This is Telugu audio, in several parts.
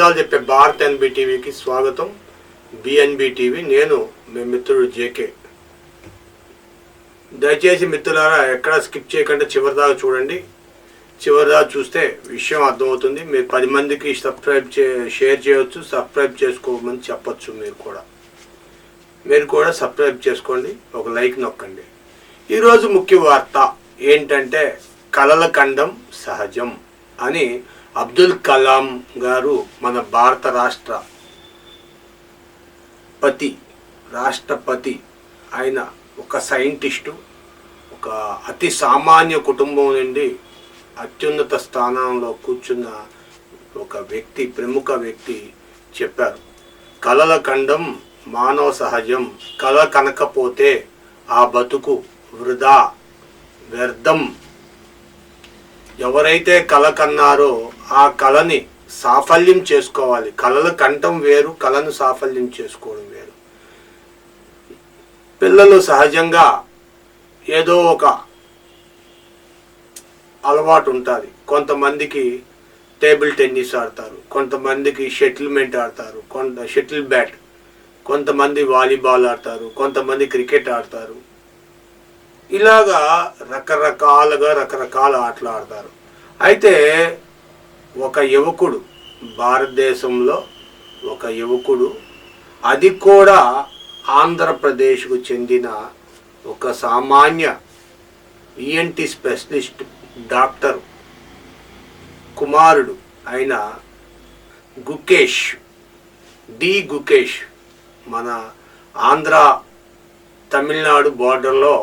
నిజాలు చెప్పే భారత్ ఎన్బి టీవీకి స్వాగతం బిఎన్బి టీవీ నేను మీ మిత్రుడు జేకే దయచేసి మిత్రులారా ఎక్కడ స్కిప్ చేయకుండా చివరిదాకా చూడండి. చివరిదాకా చూస్తే విషయం అర్థమవుతుంది. మీరు పది మందికి సబ్స్క్రైబ్ చే షేర్ చేయవచ్చు సబ్స్క్రైబ్ చేసుకోమని చెప్పచ్చు మీరు కూడా. మీరు కూడా సబ్స్క్రైబ్ చేసుకోండి ఒక లైక్ నొక్కండి. ఈరోజు ముఖ్య వార్త ఏంటంటే కలల ఖండం సహజం అని అబ్దుల్ కలాం గారు మన భారత రాష్ట్ర పతి రాష్ట్రపతి ఆయన ఒక సైంటిస్టు ఒక అతి సామాన్య కుటుంబం నుండి అత్యున్నత స్థానంలో కూర్చున్న ఒక వ్యక్తి ప్రముఖ వ్యక్తి చెప్పారు. కలల ఖండం మానవ సహజం కల కనకపోతే ఆ బతుకు వృధా వ్యర్థం. ఎవరైతే కల కన్నారో ఆ కళని సాఫల్యం చేసుకోవాలి. కళల కంఠం వేరు కళను సాఫల్యం చేసుకోవడం వేరు. పిల్లలు సహజంగా ఏదో ఒక అలవాటు ఉంటుంది. కొంతమందికి టేబుల్ టెన్నిస్ ఆడతారు కొంతమందికి షటిల్మెంట్ ఆడతారు కొంత షటిల్ బ్యాట్ కొంతమంది వాలీబాల్ ఆడతారు కొంతమంది క్రికెట్ ఆడతారు. ఇలాగా రకరకాలుగా రకరకాల ఆటలు ఆడతారు. అయితే ఒక యువకుడు భారతదేశంలో ఒక యువకుడు అది కూడా ఆంధ్రప్రదేశ్కు చెందిన ఒక సామాన్య ఈఎన్టి స్పెషలిస్ట్ డాక్టర్ కుమారుడు అయిన గుకేష్ డి గుకేష్ మన ఆంధ్ర తమిళనాడు బార్డర్లో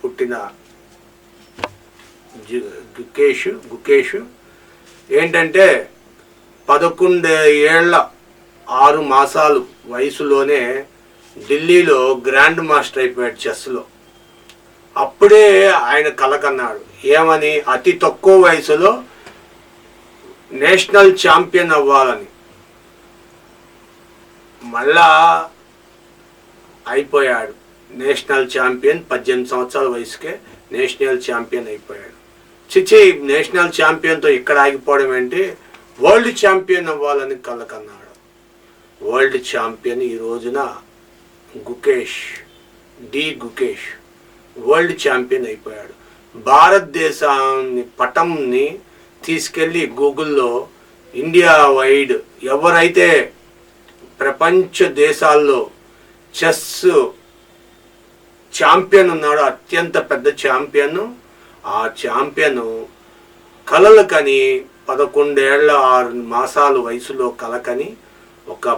పుట్టిన గుకేష్ గుకేష్ ఏంటంటే పదకొండు ఏళ్ళ ఆరు మాసాలు వయసులోనే ఢిల్లీలో గ్రాండ్ మాస్టర్ అయిపోయాడు చెస్లో అప్పుడే ఆయన కలకన్నాడు. ఏమని? అతి తక్కువ వయసులో నేషనల్ ఛాంపియన్ అవ్వాలని. మళ్ళా అయిపోయాడు. నేషనల్ ఛాంపియన్ పద్దెనిమిది సంవత్సరాల వయసుకే నేషనల్ ఛాంపియన్ అయిపోయాడు. చిచి నేషనల్ ఛాంపియన్తో ఇక్కడ ఆగిపోవడం ఏంటి? వరల్డ్ ఛాంపియన్ అవ్వాలని కలకన్నాడు వరల్డ్ ఛాంపియన్ ఈ రోజున Gukesh D Gukesh world champion అయిపోయాడు. భారతదేశాన్ని పటంని తీసుకెళ్ళి గూగుల్లో ఇండియా వైడ్ ఎవరైతే ప్రపంచ దేశాల్లో చెస్ ఛాంపియన్ ఉన్నాడు అత్యంత పెద్ద ఛాంపియన్ ఆ ఛాంపియన్ కలలు కని పదకొండేళ్ళ ఆరు మాసాలు వయసులో కలకని ఒక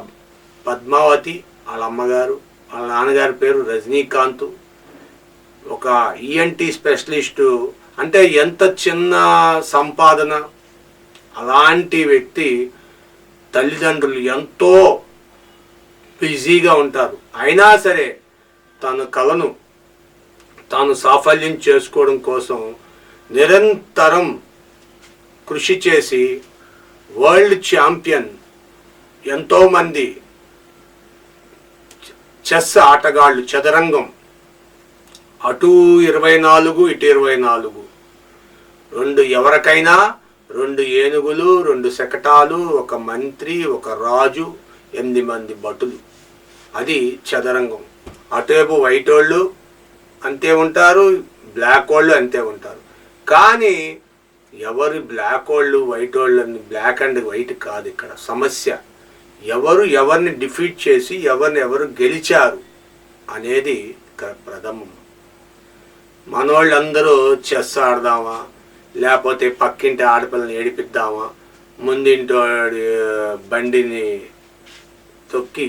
పద్మావతి వాళ్ళ అమ్మగారు వాళ్ళ నాన్నగారి పేరు రజనీకాంత్. ఒక ఈఎన్టీ స్పెషలిస్టు అంటే ఎంత చిన్న సంపాదన అలాంటి వ్యక్తి తల్లిదండ్రులు ఎంతో బిజీగా ఉంటారు. అయినా సరే తన కళను తాను సాఫల్యం చేసుకోవడం కోసం నిరంతరం కృషి చేసి వరల్డ్ ఛాంపియన్ ఎంతోమంది చెస్ ఆటగాళ్ళు చదరంగం. అటు ఇరవై నాలుగు ఇటు ఇరవై నాలుగు. రెండు ఎవరికైనా రెండు ఏనుగులు రెండు శకటాలు ఒక మంత్రి ఒక రాజు ఎనిమిది మంది భటులు. అది చదరంగం. అటువైపు వైట్ వాళ్ళు అంతే ఉంటారు బ్లాక్ వాళ్ళు అంతే ఉంటారు. కానీ ఎవరు బ్లాక్ వాళ్ళు వైట్ వాళ్ళు అని బ్లాక్ అండ్ వైట్ కాదు ఇక్కడ. సమస్య ఎవరు ఎవరిని డిఫీట్ చేసి ఎవరిని ఎవరు గెలిచారు అనేది ఇక్కడ ప్రథమం. మనోళ్ళందరూ చెస్ ఆడదామా? లేకపోతే పక్కింటి ఆడపిల్లని ఏడిపిద్దామా? ముందింటి వాడి బండిని తొక్కి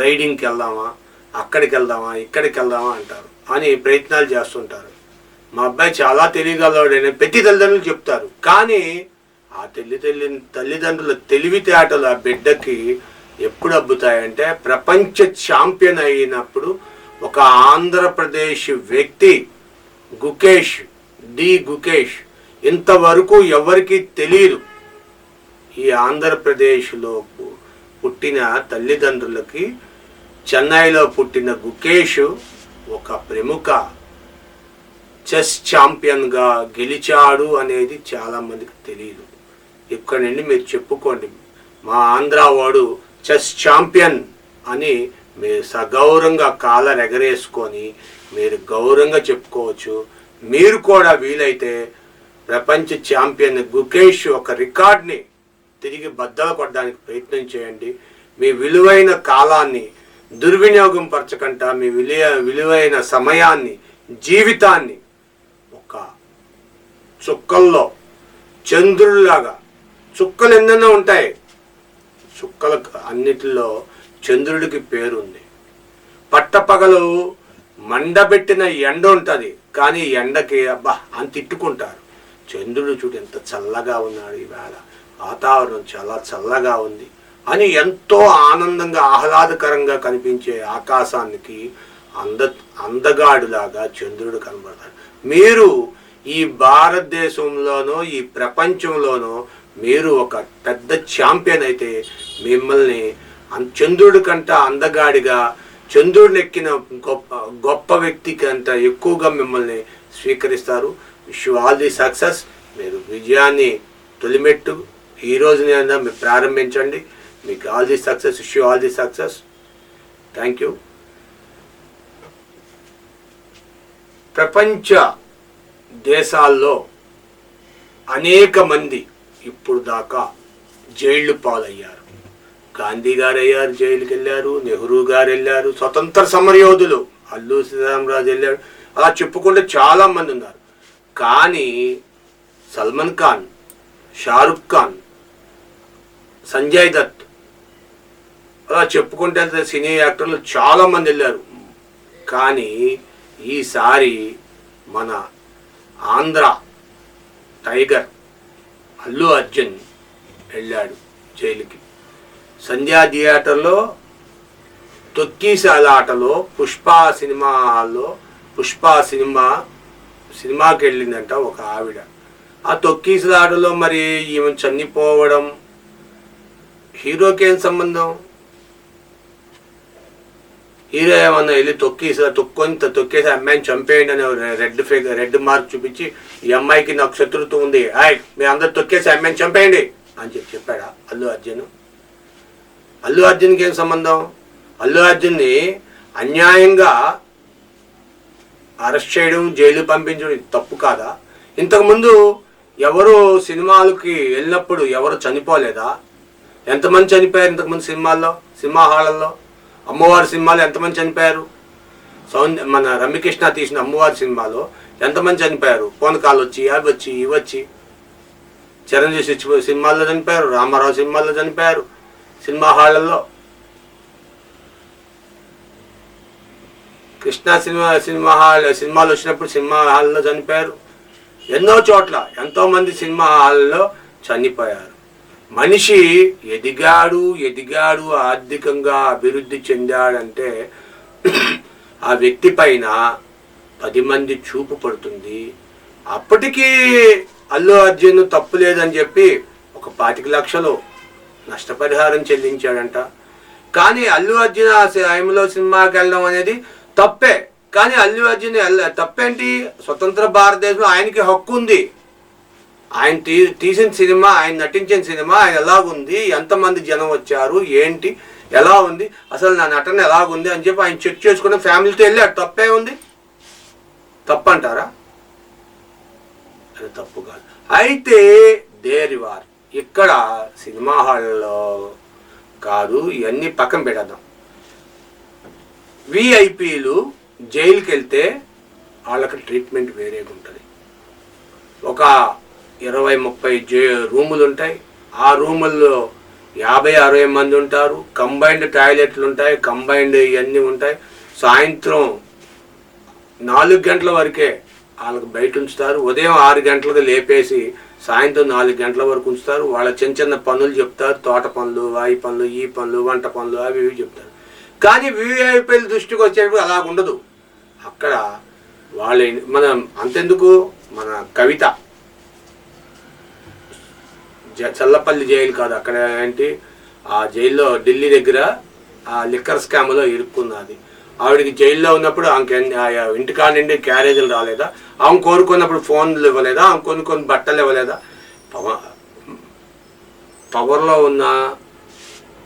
రైడింగ్కి వెళ్దామా? అక్కడికి వెళ్దామా ఇక్కడికి వెళ్దామా అంటారు. అని ప్రయత్నాలు చేస్తుంటారు. మా అబ్బాయి చాలా తెలియగలవాడని ప్రతి తల్లిదండ్రులు చెప్తారు. కానీ ఆ తల్లి తల్లి తల్లిదండ్రుల తెలివితేటలు ఆ బిడ్డకి ఎప్పుడు అబ్బుతాయంటే ప్రపంచ ఛాంపియన్ అయినప్పుడు ఒక ఆంధ్రప్రదేశ్ వ్యక్తి గుకేష్ డి గుకేష్ ఇంతవరకు ఎవరికి తెలియదు. ఈ ఆంధ్రప్రదేశ్లో పుట్టిన తల్లిదండ్రులకి చెన్నైలో పుట్టిన గుకేష్ ఒక ప్రముఖ చెస్ ఛాంపియన్గా గెలిచాడు అనేది చాలామందికి తెలియదు ఇక్కడ నుండి మీరు చెప్పుకోండి. మా ఆంధ్ర వాడు చెస్ ఛాంపియన్ అని మీరు సగౌరవంగా కాలర్ ఎగరేసుకొని మీరు గౌరవంగా చెప్పుకోవచ్చు. మీరు కూడా వీలైతే ప్రపంచ ఛాంపియన్ గుకేష్ ఒక రికార్డ్ని తిరిగి బద్దలు కొట్టడానికి ప్రయత్నం చేయండి. మీ విలువైన కాలాన్ని దుర్వినియోగం పరచకుండా మీ విలువ విలువైన సమయాన్ని జీవితాన్ని ఒక చుక్కల్లో చంద్రుడిలాగా చుక్కలు ఎన్నెన్నో ఉంటాయి. చుక్కల అన్నిటిలో చంద్రుడికి పేరుంది. పట్టపగలు మండబెట్టిన ఎండ ఉంటుంది కానీ ఎండకి అబ్బా అని తిట్టుకుంటారు. చంద్రుడు చూడు ఎంత చల్లగా ఉన్నాడు ఈవేళ. వాతావరణం చాలా చల్లగా ఉంది. అని ఎంతో ఆనందంగా ఆహ్లాదకరంగా కనిపించే ఆకాశానికి అంద అందగాడులాగా చంద్రుడు కనబడతాడు. మీరు ఈ భారతదేశంలోనో ఈ ప్రపంచంలోనో మీరు ఒక పెద్ద ఛాంపియన్ అయితే మిమ్మల్ని చంద్రుడి కంట అందగాడిగా చంద్రుడిని ఎక్కిన గొప్ప గొప్ప వ్యక్తి కంట ఎక్కువగా మిమ్మల్ని స్వీకరిస్తారు. విష్ ఆల్ ది సక్సెస్ మీరు విజయాన్ని తొలిమెట్టు. ఈ రోజునైనా మీరు ప్రారంభించండి. మీకు all the success wish you all the success thank you ప్రపంచ దేశాల్లో అనేక మంది ఇప్పుడు దాకా జైళ్ళు పాలయ్యారు. గాంధీ గారు అయ్యారు జైలుకి వెళ్ళారు నెహ్రూ గారు వెళ్ళారు స్వతంత్ర సమరయోధులు అల్లు సీతారామరాజు వెళ్ళారు. అలా చెప్పుకుంటే చాలా మంది ఉన్నారు. కానీ సల్మాన్ ఖాన్ షారుఖ్ ఖాన్ సంజయ్ దత్ అలా చెప్పుకుంటే అంత సినీ యాక్టర్లు చాలా మంది వెళ్ళారు. కానీ ఈసారి మన ఆంధ్ర టైగర్ అల్లు అర్జున్ వెళ్ళాడు జైలుకి. సంధ్యా థియేటర్లో తొక్కీసాల ఆటలో పుష్ప సినిమా హాల్లో పుష్ప సినిమా సినిమాకి వెళ్ళిందంట ఒక ఆవిడ. ఆ తొక్కీసుల ఆటలో మరి ఈమె చనిపోవడం హీరోకి సంబంధం? హీరో ఏమన్నా వెళ్ళి తొక్కేసి తొక్కొని తొక్కేసి అమ్మాయిని చంపేయండి అని రెడ్ ఫిగర్ రెడ్ మార్క్ చూపించి ఈ అమ్మాయికి నాకు శత్రుత్వం ఉంది. ఆయ్ మీ అందరు తొక్కేసి అమ్మాయిని చంపేయండి అని చెప్పి చెప్పాడా అల్లు అర్జున్. అల్లు అర్జున్కి ఏం సంబంధం? అల్లు అర్జున్ని అన్యాయంగా అరెస్ట్ చేయడం జైలు పంపించడం తప్పు కాదా? ఇంతకుముందు ఎవరు సినిమాలకి వెళ్ళినప్పుడు ఎవరు చనిపోలేదా? ఎంతమంది చనిపోయారు ఇంతకుముందు సినిమాల్లో సినిమా హాళ్ళల్లో? అమ్మవారి సినిమాలో ఎంతమంది చనిపోయారు? సౌంద్ మన రమ్యకృష్ణ తీసిన అమ్మవారి సినిమాలో ఎంతమంది చనిపోయారు? పోనకాలు వచ్చి అవి వచ్చి ఇవి వచ్చి. చిరంజీవి చచ్చిపోయి సినిమాల్లో చనిపోయారు రామారావు సినిమాల్లో చనిపోయారు సినిమా హాళ్ళల్లో. కృష్ణ సినిమా సినిమా హాల్ సినిమాలు వచ్చినప్పుడు సినిమా హాల్లో చనిపోయారు. ఎన్నో చోట్ల ఎంతో మంది సినిమా హాల్లో చనిపోయారు. మనిషి ఎదిగాడు ఎదిగాడు ఆర్థికంగా అభివృద్ధి చెందాడంటే ఆ వ్యక్తి పైన పది మంది చూపు పడుతుంది. అప్పటికీ అల్లు అర్జున్ తప్పు లేదని చెప్పి ఒక పాతిక లక్షలు నష్టపరిహారం చెల్లించాడంట. కానీ అల్లు అర్జున్ ఆ టైంలో సినిమాకి వెళ్ళడం అనేది తప్పే. కానీ అల్లు అర్జున్ తప్పేంటి? స్వతంత్ర భారతదేశంలో ఆయనకి హక్కు ఉంది. ఆయన తీ తీసిన సినిమా ఆయన నటించిన సినిమా ఆయన ఎలాగుంది ఎంతమంది జనం వచ్చారు ఏంటి ఎలా ఉంది అసలు నా నటన ఎలాగుంది అని చెప్పి ఆయన చెక్ చేసుకుని ఫ్యామిలీతో వెళ్ళాడు. తప్పే ఉంది? తప్పంటారా? అది తప్పు కాదు. అయితే దేరివార్ ఇక్కడ సినిమా హాల్లో కాదు ఇవన్నీ పక్కన పెడదాం విఐపీలు జైలుకి వెళ్తే వాళ్ళకి ట్రీట్మెంట్ వేరేగా ఉంటుంది ఒక ఇరవై ముప్పై జే రూములు ఉంటాయి ఆ రూముల్లో యాభై అరవై మంది ఉంటారు కంబైన్డ్ టాయిలెట్లు ఉంటాయి కంబైన్డ్ ఇవన్నీ ఉంటాయి. సాయంత్రం నాలుగు గంటల వరకే వాళ్ళకి బయట ఉంచుతారు ఉదయం ఆరు గంటలకు లేపేసి సాయంత్రం నాలుగు గంటల వరకు ఉంచుతారు. వాళ్ళ చిన్న చిన్న పనులు చెప్తారు. తోట పనులు వాయి పనులు ఈ పనులు వంట పనులు అవి ఇవి చెప్తారు. కానీ విఐపీల దృష్టికి వచ్చేటప్పుడు అలా ఉండదు అక్కడ వాళ్ళ మన అంతెందుకు? మన కవిత. చల్లపల్లి జైలు కాదు. అక్కడ ఏంటి? ఆ జైల్లో ఢిల్లీ దగ్గర ఆ లిక్కర్ స్కామ్లో ఇరుక్కున్నది. ఆవిడకి జైల్లో ఉన్నప్పుడు ఆమెకి ఇంటికాడ నుండి క్యారేజీలు రాలేదా? ఆమె కోరుకున్నప్పుడు ఫోన్లు ఇవ్వలేదా? ఆమె కొన్ని కొన్ని బట్టలు ఇవ్వలేదా? పవ- పవర్లో ఉన్న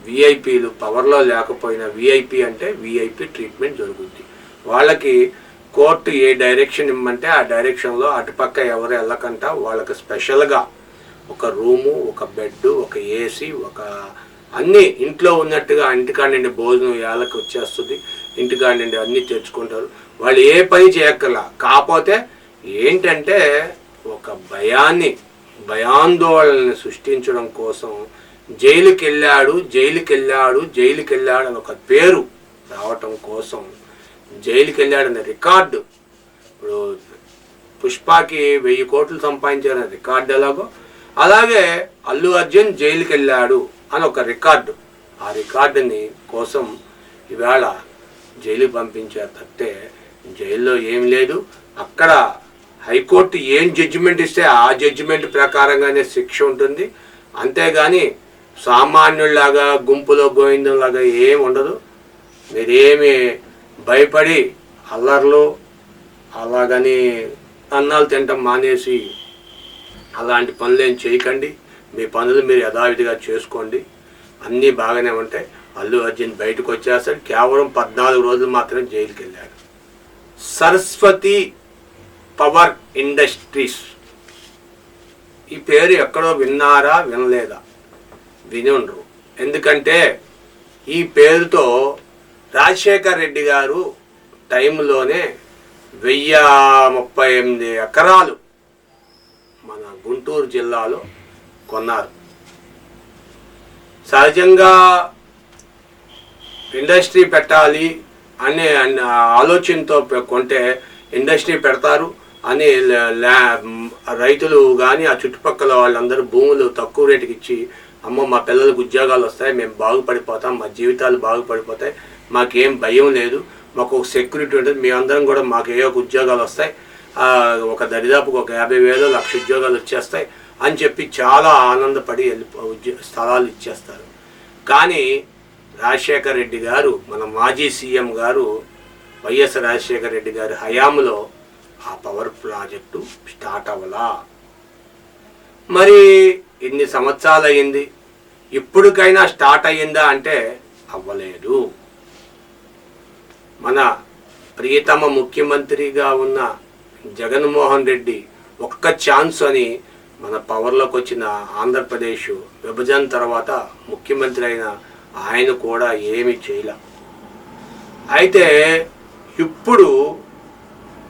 విఐపీలు పవర్లో లేకపోయినా విఐపీ అంటే విఐపీ ట్రీట్మెంట్ జరుగుద్ది. వాళ్ళకి కోర్టు ఏ డైరెక్షన్ ఇమ్మంటే ఆ డైరెక్షన్లో అటుపక్క ఎవరు వెళ్ళకుండా వాళ్ళకి స్పెషల్గా ఒక రూము ఒక బెడ్ ఒక ఏసీ ఒక అన్నీ ఇంట్లో ఉన్నట్టుగా ఇంటికాడ నుండి భోజనం ఏళ్ళకి వచ్చేస్తుంది. ఇంటికాడ నుండి అన్నీ తెచ్చుకుంటారు. వాళ్ళు ఏ పని చేయక్కర్లా. కాకపోతే ఏంటంటే ఒక భయాన్ని భయాందోళనని సృష్టించడం కోసం జైలుకి వెళ్ళాడు జైలుకి వెళ్ళాడు జైలుకి వెళ్ళాడు అని ఒక పేరు రావటం కోసం జైలుకి వెళ్ళాడనే రికార్డు. ఇప్పుడు పుష్పకి వెయ్యి కోట్లు సంపాదించారనే రికార్డు ఎలాగో? అలాగే అల్లు అర్జున్ జైలుకి వెళ్ళాడు అని ఒక రికార్డు. ఆ రికార్డుని కోసం ఈవేళ జైలు పంపించారు తప్పితే జైల్లో ఏం లేదు. అక్కడ హైకోర్టు ఏం జడ్జిమెంట్ ఇస్తే ఆ జడ్జిమెంట్ ప్రకారంగానే శిక్ష ఉంటుంది. అంతేగాని సామాన్యుల్లాగా గుంపులో గోవిందంలాగా ఏం ఉండదు. మీరేమి భయపడి అల్లర్లు అలాగని అన్నాలు తినటం మానేసి అలాంటి పనులు ఏం చేయకండి. మీ పనులు మీరు యథావిధిగా చేసుకోండి. అన్నీ బాగానే ఉంటాయి. అల్లు అర్జున్ బయటకు వచ్చేస్తాడు. కేవలం పద్నాలుగు రోజులు మాత్రం జైలుకి వెళ్ళాడు సరస్వతి పవర్ ఇండస్ట్రీస్. ఈ పేరు ఎక్కడో విన్నారా వినలేదా? విని ఉండరు ఎందుకంటే ఈ పేరుతో రాజశేఖర్ రెడ్డి గారు టైంలోనే వెయ్యి ముప్పై ఎనిమిది ఎకరాలు మన గుంటూరు జిల్లాలో కొన్నారు. సహజంగా ఇండస్ట్రీ పెట్టాలి అనే ఆలోచనతో కొంటే ఇండస్ట్రీ పెడతారు అని రైతులు కానీ ఆ చుట్టుపక్కల వాళ్ళందరూ భూములు తక్కువ రేటుకి ఇచ్చి అమ్మ మా పిల్లలకు ఉద్యోగాలు వస్తాయి మేము బాగుపడిపోతాం మా జీవితాలు బాగుపడిపోతాయి మాకేం భయం లేదు మాకు ఒక సెక్యూరిటీ ఉంటుంది మేమందరం కూడా మాకు ఏ ఒక ఉద్యోగాలు వస్తాయి ఒక దరిదాపుకు ఒక యాభై వేలు లక్ష ఉద్యోగాలు వచ్చేస్తాయి అని చెప్పి చాలా ఆనందపడి వెళ్ళి ఉద్యో స్థలాలు ఇచ్చేస్తారు. కానీ రాజశేఖర్ రెడ్డి గారు మన మాజీ సీఎం గారు వైఎస్ రాజశేఖర్ రెడ్డి గారి హయాంలో ఆ పవర్ ప్రాజెక్టు స్టార్ట్ అవ్వలా. మరి ఇన్ని సంవత్సరాలు అయింది ఇప్పటికైనా స్టార్ట్ అయ్యిందా అంటే అవ్వలేదు. మన ప్రియతమ ముఖ్యమంత్రిగా ఉన్న జగన్మోహన్ రెడ్డి ఒక్క ఛాన్స్ అని మన పవర్లోకి వచ్చిన ఆంధ్రప్రదేశ్ విభజన తర్వాత ముఖ్యమంత్రి అయిన ఆయన కూడా ఏమీ చేయలే. అయితే ఇప్పుడు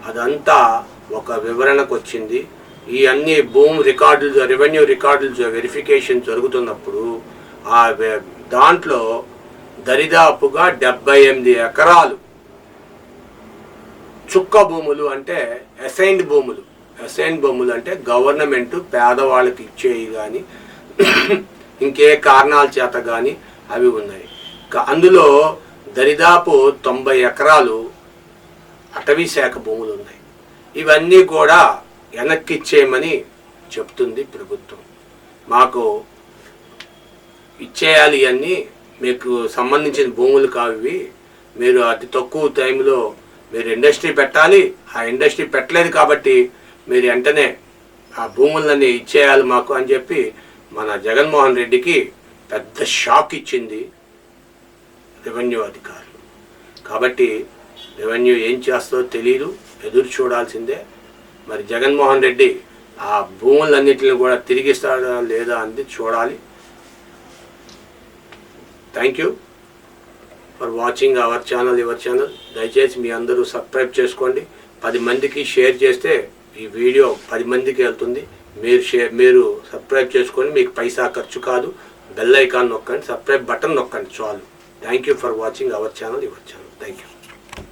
అదంతా ఒక వివరణకు వచ్చింది. ఈ అన్ని భూమి రికార్డులు రెవెన్యూ రికార్డులు వెరిఫికేషన్ జరుగుతున్నప్పుడు ఆ దాంట్లో దరిదాపుగా డెబ్బై ఎనిమిది ఎకరాలు చుక్క భూములు అంటే అసైన్డ్ భూములు. అసైన్డ్ భూములు అంటే గవర్నమెంట్ పేదవాళ్ళకి ఇచ్చేవి కానీ ఇంకే కారణాల చేత కానీ అవి ఉన్నాయి. అందులో దరిదాపు తొంభై ఎకరాలు అటవీ శాఖ భూములు ఉన్నాయి. ఇవన్నీ కూడా వెనక్కి ఇచ్చేయమని చెప్తుంది ప్రభుత్వం. మాకు ఇచ్చేయాలి అన్నీ మీకు సంబంధించిన భూములు కావి మీరు అతి తక్కువ టైంలో మీరు ఇండస్ట్రీ పెట్టాలి ఆ ఇండస్ట్రీ పెట్టలేదు కాబట్టి మీరు వెంటనే ఆ భూములన్నీ ఇచ్చేయాలి మాకు అని చెప్పి మన జగన్మోహన్ రెడ్డికి పెద్ద షాక్ ఇచ్చింది రెవెన్యూ అధికారులు. కాబట్టి రెవెన్యూ ఏం చేస్తుందో తెలియదు ఎదురు చూడాల్సిందే. మరి జగన్మోహన్ రెడ్డి ఆ భూములన్నింటిని కూడా తిరిగిస్తాడా లేదా అనేది చూడాలి. Thank you. For watching our channel your channel. దయచేసి మీ అందరూ సబ్స్క్రైబ్ చేసుకోండి. పది మందికి షేర్ చేస్తే ఈ వీడియో పది మందికి వెళ్తుంది. మీరు షేర్ మీరు సబ్స్క్రైబ్ చేసుకొని మీకు పైసా ఖర్చు కాదు. బెల్ ఐకాన్ నొక్కండి సబ్స్క్రైబ్ బటన్ నొక్కండి చాలు. Thank you for watching our channel your channel. Thank you.